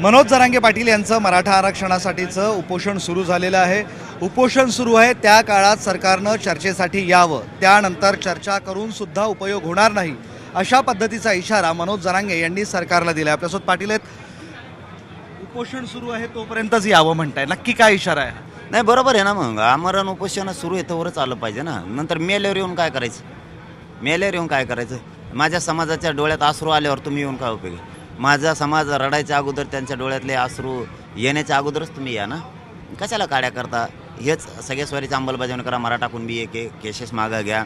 मनोज जरांगे पाटील यांचं मराठा आरक्षणासाठीचं उपोषण सुरू झालेलं आहे. उपोषण सुरू आहे. त्या काळात सरकारनं चर्चेसाठी यावं. त्यानंतर चर्चा करून सुद्धा उपयोग होणार नाही. अशा पद्धतीचा इशारा मनोज जरांगे यांनी सरकारला दिला आपल्यासोबत पाटील आहेत. उपोषण सुरू आहे तोपर्यंतच यावं म्हणताय. नक्की काय इशारा आहे? नाही बरोबर आहे ना मग. आमरण उपोषण सुरू आहे तोवरच आलं पाहिजे ना. नंतर मेल्यावर येऊन काय करायचं? मेल्यावर येऊन काय करायचं? माझ्या समाजाच्या डोळ्यात आसरू आल्यावर तुम्ही येऊन काय उपयोग आहे? माझा समाज रडायच्या अगोदर त्यांच्या डोळ्यातले आसरू येण्याच्या अगोदरच तुम्ही या ना? कशाला काड्या करता? हेच सगळ्या स्वारीची अंमलबजावणी करा मराठा कुणबी के केसेस मागं घ्या.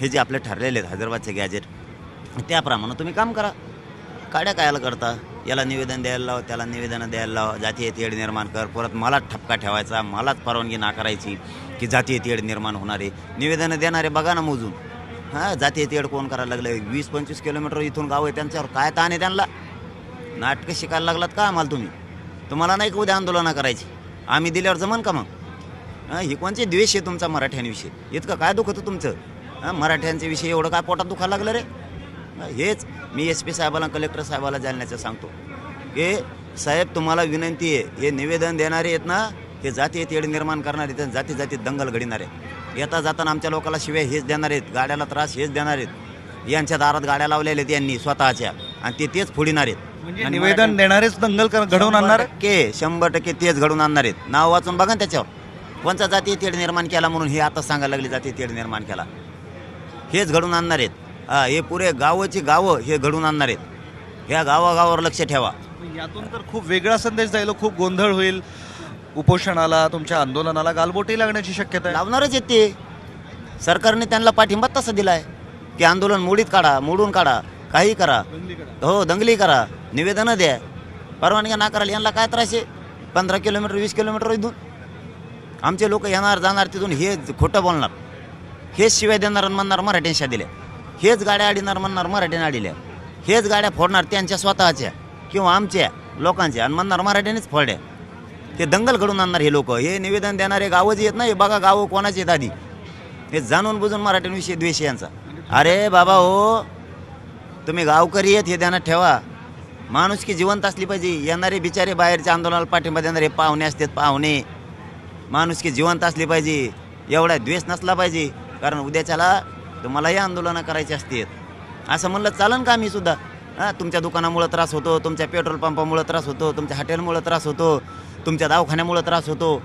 हे जे आपले ठरलेले आहेत हैदराबादचे गॅजेट त्याप्रमाणे तुम्ही काम करा. काड्या कायला करता? याला निवेदन द्यायला लाव त्याला निवेदनं द्यायला लाव. जातीय तेढ निर्माण कर. परत मला ठपका ठेवायचा मलाच परवानगी नाकारायची की जातीय तेढ निर्माण होणारे. निवेदनं देणारे बघा ना मोजून. हां जातीय तेढ कोण करायला लागलं वीस पंचवीस किलोमीटर इथून गाव आहे त्यांच्यावर. काय ताण आहे त्यांना? नाटकं शिकायला लागलात का आम्हाला तुम्ही? तुम्हाला नाही का उद्या आंदोलनं करायची? आम्ही दिल्यावर जमन का मग? हे कोणचे द्वेष आहे तुमचा मराठ्यांविषयी? इतकं काय दुखत तुमचं? हां मराठ्यांच्या विषयी एवढं काय पोटात दुखायला लागलं रे? हेच मी एस पी साहेबाला कलेक्टर साहेबाला जालण्याचं सांगतो. की साहेब तुम्हाला विनंती आहे हे निवेदन देणारे आहेत ना हे जाती तेढ निर्माण करणारे आहेत जाती जाती दंगल घडणारे येता जाताना आमच्या लोकांना शिवाय हेच देणार आहेत गाड्याला त्रास हेच देणार आहेत. यांच्या दारात गाड्या लावलेल्या आहेत यांनी स्वतःच्या. आणि ते तेच फोडिणार आहेत. म्हणजे निवेदन देणारेच दंगल कर- घडवून आणणार? आहे? टक्के शंभर टक्के तेच घडून आणणार आहेत. नाव वाचून बघा ना त्याच्यावर. कोणचा जातीय तेढ निर्माण केला म्हणून हे आता सांगायला लागले जातीय तेढ निर्माण केला. हेच घडून आणणार आहेत. हा हे पुरे गावाची गावं हे घडून आणणार आहेत. ह्या गावागावावर लक्ष ठेवा. यातून तर खूप वेगळा संदेश जाईल खूप गोंधळ होईल. उपोषणाला तुमच्या आंदोलनाला गालबोटी लागण्याची शक्यता आहे. लावणारच आहेत ते. सरकारने त्यांना पाठिंबा तसा दिलाय. की आंदोलन मोडीत काढा मोडून काढा. काही करा. हो दंगली करा. निवेदनं द्या. परवानग्या नाकारायला यांना काय त्रास आहे? पंधरा किलोमीटर वीस किलोमीटर इथून. आमचे लोक येणार जाणार तिथून हे खोटं बोलणार. हेच शिवाय देणार म्हणणार मराठ्यांशा दिल्या हेच गाड्या अडीणार म्हणणार मराठ्याने अडिल्या हेच गाड्या फोडणार त्यांच्या स्वतःच्या किंवा आमच्या लोकांच्या आणि म्हणणार मराठ्यानेच फोडल्या. ते दंगल घडून आणणार हे लोक. हे निवेदन देणारे गावं जे आहेत ना हे बघा गावं कोणाचे आहेत आधी. हे जाणून बुजून मराठ्यांविषयी द्वेष यांचा. अरे बाबा हो तुम्ही गावकरी आहेत हे ध्यानात ठेवा. माणूस की जिवंत असली पाहिजे. येणारे बिचारे बाहेरच्या आंदोलनाला पाठिंबा देणारे पाहुणे असतात पाहुणे. माणूस की जिवंत असली पाहिजे. एवढा द्वेष नसला पाहिजे. कारण उद्याच्याला तुम्हालाही आंदोलनं करायची असतात असं म्हणलं चालन का मी सुद्धा? हां तुमच्या दुकानामुळं त्रास होतो तुमच्या पेट्रोल पंपामुळं त्रास होतो तुमच्या हॉटेलमुळं त्रास होतो तुमच्या दवाखान्यामुळं त्रास होतो.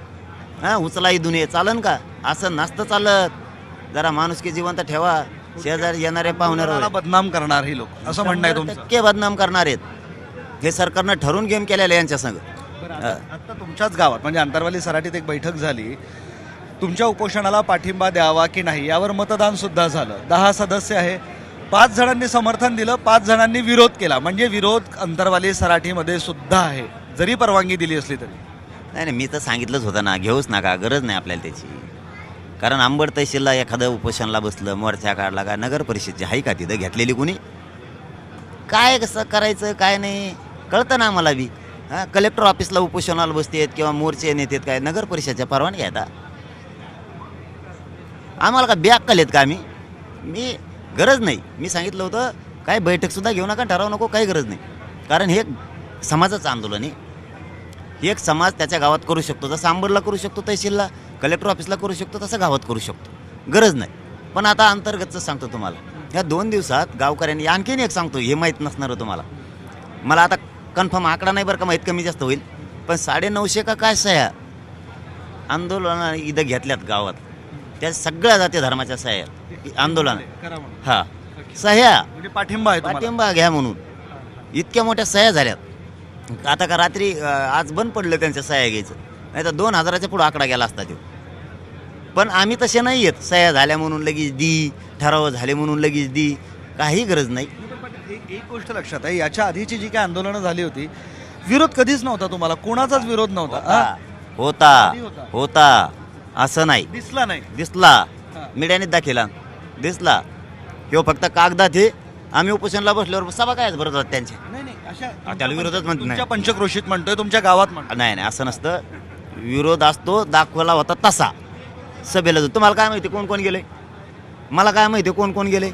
हां उचलाही दुनिये चालन का? असं नसतं चालत. जरा माणूस की जिवंत ठेवा. शेजारी येणारे पाहुण्यावर बदनाम करणार हे लोक. असं म्हणणं आहे तुमचं. टक्के बदनाम करणार आहेत. हे सरकारनं ठरवून गेम केलेलं आहे यांच्या संग. आता तुमच्याच गावात म्हणजे अंतरवाली सराटीत एक बैठक झाली. तुमच्या उपोषणाला पाठिंबा द्यावा की नाही यावर मतदान सुद्धा झालं. दहा सदस्य आहे. पाच जणांनी समर्थन दिलं पाच जणांनी विरोध केला. म्हणजे विरोध अंतरवाली सराठीमध्ये सुद्धा आहे. जरी परवानगी दिली असली तरी. नाही नाही मी तर सांगितलंच होतं ना घेऊच नका गरज नाही आपल्याला त्याची. कारण आंबड तहसीलला एखादं उपोषणला बसलं मोर्चा काढला का नगर परिषदची आहे का तिथं घेतलेली कुणी? काय कसं करायचं काय नाही कळतं ना आम्हाला बी. हां कलेक्टर ऑफिसला उपोषणाला बसतेत किंवा मोर्चे नेतेत काय नगर परिषदच्या परवानग्या आहेत आम्हाला का बॅग कलेत का आम्ही? मी गरज नाही. मी सांगितलं होतं काय बैठकसुद्धा घेऊ नका ठराव नको काही गरज नाही. कारण हे समाजाचं आंदोलन आहे. एक समाज त्याच्या गावात करू शकतो. जसं आंबडला करू शकतो तहसीलला कलेक्टर ऑफिसला करू शकतो तसं गावात करू शकतो. गरज नाही. पण आता अंतर्गतचं सांगतो तुम्हाला. ह्या दोन दिवसात गावकऱ्यांनी आणखीन एक सांगतो हे माहीत नसणार तुम्हाला. मला आता कन्फर्म आकडा नाही बरं का माहीत कमी जास्त होईल. पण साडेनऊशे का काय सह्या? आंदोलन इथं घेतल्यात गावात. त्या सगळ्या जाती धर्माच्या सह्या. आंदोलन. हा. सह्या. म्हणजे पाठिंबा आहे पाठिंबा घ्या म्हणून. इतक्या मोठ्या सह्या झाल्यात. आता का रात्री आज बंद पडलं त्यांच्या सह्या घ्यायचं. नाही तर दोन हजाराच्या पुढे आकडा गेला असता तो. पण आम्ही तसे नाही आहेत सह्या झाल्या म्हणून लगेच दी ठराव झाले म्हणून लगेच दी. काही गरज नाही. एक गोष्ट लक्षात आहे याच्या आधीची जी काय आंदोलनं झाली होती विरोध कधीच नव्हता तुम्हाला कोणाचाच विरोध नव्हता? होता. होता? होता. असं नाही. दिसला नाही. दिसला. मीडियाने दाखिला. दिसला. किंवा फक्त कागदात हे. आम्ही उपोषणला बसल्यावर सभा काय भरत होतात त्यांचे नाही नाही अशा आ, त्याला विरोधच म्हणत तुमच्या नाही. पंचक्रोशीत म्हणतोय तुमच्या गावात नाही नाही असं नसतं. विरोध असतो दाखवला होता तसा. सभेला जाऊ. तुम्हाला काय माहिती कोण कोण गेले? मला काय माहिती कोण कोण गेले?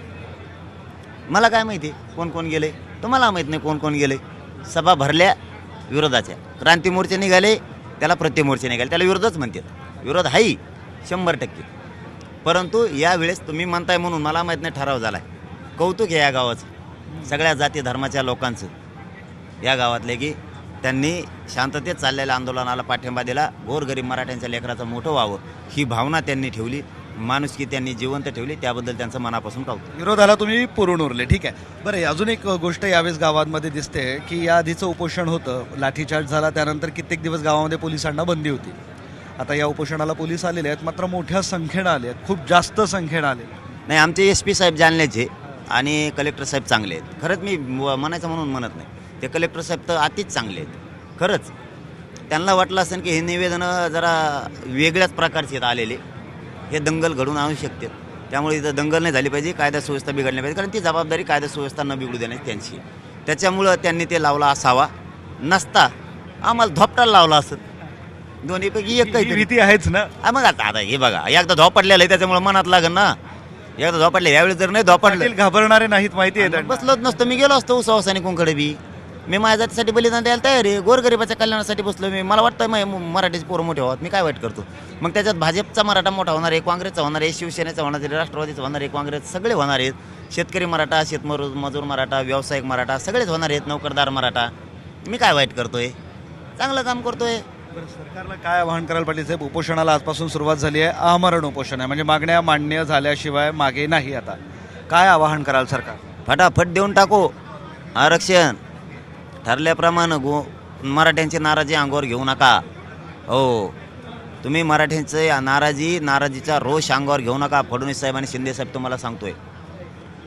मला काय माहिती कोण कोण गेले? तुम्हाला माहीत नाही कोण कोण गेले? सभा भरल्या विरोधाच्या. क्रांती मोर्चे निघाले त्याला प्रतिमोर्चे निघाले. त्याला विरोधच म्हणतात. विरोध हाही शंभर टक्के. परंतु यावेळेस तुम्ही म्हणताय म्हणून मला माहीत नाही ठराव झाला आहे कौतुक आहे या गावाचं. सगळ्या जाती धर्माच्या लोकांचं. या गावातले की त्यांनी शांततेत चाललेल्या आंदोलनाला पाठिंबा दिला. गोरगरीब मराठ्यांच्या लेकराचं मोठं व्हावं ही भावना त्यांनी ठेवली. माणुसकी त्यांनी जिवंत ठेवली. त्याबद्दल त्यांचं मनापासून कौतुक. विरोधाला तुम्ही पुरून उरले. ठीक आहे. बरं अजून एक गोष्ट यावेळेस गावांमध्ये दिसते की या आधीचं उपोषण होतं. लाठीचार्ज झाला त्यानंतर कित्येक दिवस गावामध्ये पोलिसांना बंदी होती. आता या उपोषणाला पोलीस आलेले आहेत. मात्र मोठ्या संख्येनं आले आहेत. खूप जास्त संख्येनं आले नाही आमचे एस पी साहेब जाणल्याचे आणि कलेक्टर साहेब चांगले आहेत. खरंच म- म्हणायचं म्हणून म्हणत नाही. ते कलेक्टर साहेब तर अतिच चांगले आहेत. खरंच. त्यांना वाटलं असेल की हे निवेदनं जरा वेगळ्याच प्रकारचे आहेत आलेले. हे दंगल घडून आणू शकतात त्यामुळे इथं दंगल नाही झाली पाहिजे कायदा सुव्यवस्था बिघडली पाहिजे. कारण ती जबाबदारी कायदा सुव्यवस्था न बिघडू देण्याची त्यांची. त्याच्यामुळं त्यांनी ते लावला असावा. नसता आम्हाला धोपटाला लावला असत. दोन्हीपैकी एक ही काहीतरी. भीती आहेच ना. मग आता आता हे बघा एकदा धोपटलेलं आहे त्याच्यामुळे मनात लागेल ना. एकदा धोपटले यावेळी जर नाही धोपटलं. पाटील घाबरणारे नाहीत माहिती आहे. बसलोच नसतो. मी गेलो असतो उसावासाने कोणकडे बी. मी माझ्या जातीसाठी बलिदान द्यायला तयार आहे. गोरगरिबाच्या कल्याणासाठी बसलो मी. मला वाटतं मा- मराठीचे पोरं मोठे व्हावं. मी काय वाईट करतो? मग त्याच्यात भाजपचा मराठा मोठा होणार आहे काँग्रेसचा होणार आहे शिवसेनेचा होणार आहे राष्ट्रवादीचा होणार आहे काँग्रेस सगळे होणार आहेत. शेतकरी मराठा शेतमजूर मजूर मराठा व्यावसायिक मराठा सगळेच होणार आहेत नोकरदार मराठा. मी काय वाईट करतोय? चांगलं काम करतोय. सरकारला काय आवाहन करायला पाटील साहेब उपोषणाला आजपासून सुरुवात झाली आहे. आमरण उपोषण आहे. म्हणजे मागण्या मान्य झाल्याशिवाय मागे नाही आता. काय आवाहन कराल सरकार? फटाफट देऊन टाको. आरक्षण. ठरल्याप्रमाणे गो मराठ्यांची नाराजी अंगावर घेऊ नका. हो. तुम्ही मराठ्यांचे नाराजी नाराजीचा रोष अंगावर घेऊ नका. फडणवीस साहेब आणि शिंदे साहेब तुम्हाला सांगतोय.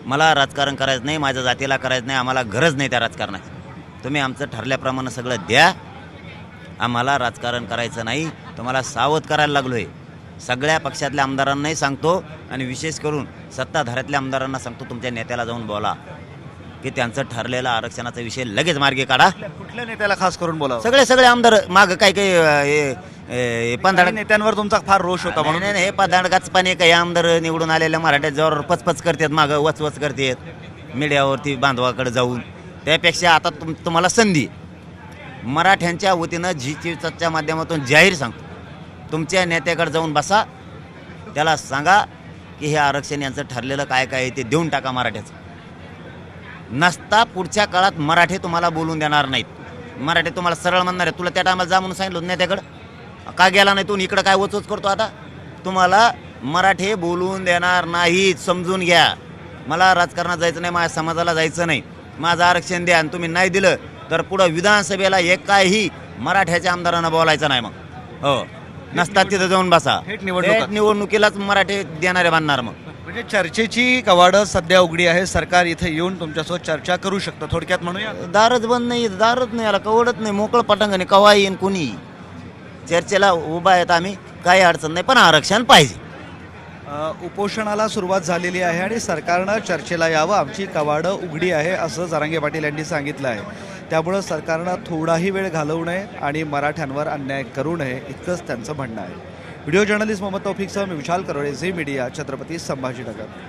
मला राजकारण करायचं नाही माझ्या जातीला करायचं नाही आम्हाला गरज नाही त्या राजकारणाची. तुम्ही आमचं ठरल्याप्रमाणे सगळं द्या. आम्हाला राजकारण करायचं नाही. तुम्हाला सावध करायला लागलो आहे सगळ्या पक्षातल्या आमदारांनाही सांगतो आणि विशेष करून सत्ताधाऱ्यातल्या आमदारांना सांगतो तुमच्या नेत्याला जाऊन बोला. की त्यांचं ठरलेलं आरक्षणाचा विषय लगेच मार्गी काढा. कुठल्या नेत्याला खास करून बोलावं? सगळे सगळे आमदार माग काय काही अं, हे- हे पंधरा काही नेत्यांवर तुमचा फार रोष होता म्हणून. नाही, नाही, हे पदार्थ पाणी काही आमदार निवडून आलेल्या मराठ्यात जोर पचपच करतात मागं वचवच करतात. मीडियावरती बांधवाकडे जाऊन. त्यापेक्षा आता तुम तुम्हाला संधी. मराठ्यांच्या वतीनं जी चीच्या माध्यमातून जाहीर सांगतो. तुमच्या नेत्याकडे जाऊन बसा. त्याला सांगा की हे आरक्षण यांचं ठरलेलं काय काय आहे ते देऊन टाका मराठ्याचं. नसता पुढच्या काळात मराठी तुम्हाला बोलून देणार नाहीत. मराठी तुम्हाला सरळ म्हणणार आहे तुला त्या टायमाला जा म्हणून सांगितलं होतं नेत्याकडं का गेला नाही तू? इकडं काय वचवच करतो आता? तुम्हाला मराठी बोलून देणार नाहीत समजून घ्या. मला राजकारणात जायचं नाही माझ्या समाजाला जायचं नाही. माझं आरक्षण द्या आणि तुम्ही नाही दिलं तर पुढं विधानसभेला एकाही मराठ्याच्या आमदारांना बोलायचं नाही मग. हो. नसतात तिथं जाऊन बसा. थेट निवडणुकीलाच मराठी देणारे बांधणार मग. म्हणजे चर्चेची कवाडं सध्या उघडी आहे. सरकार इथे येऊन तुमच्यासोबत चर्चा करू शकतं. थोडक्यात म्हणूया. दारच बंद नाही दारच नाही आला कवडत नाही. मोकळं पटांगणे कवा येईन कोणी? चर्चेला उभा आहेत आम्ही. काही अडचण नाही पण आरक्षण पाहिजे. उपोषणाला सुरुवात झालेली आहे आणि सरकारनं चर्चेला यावं. आमची कवाडं उघडी आहे असं जरांगे पाटील यांनी सांगितलं आहे. त्यामुळं सरकारनं थोडाही वेळ घालवू नये आणि मराठ्यांवर अन्याय करू नये. इतकंच त्यांचं म्हणणं आहे. व्हिडिओ जर्नलिस्ट मोहम्मद तौफिकसह मी विशाल करोळे झी मीडिया छत्रपती संभाजीनगर।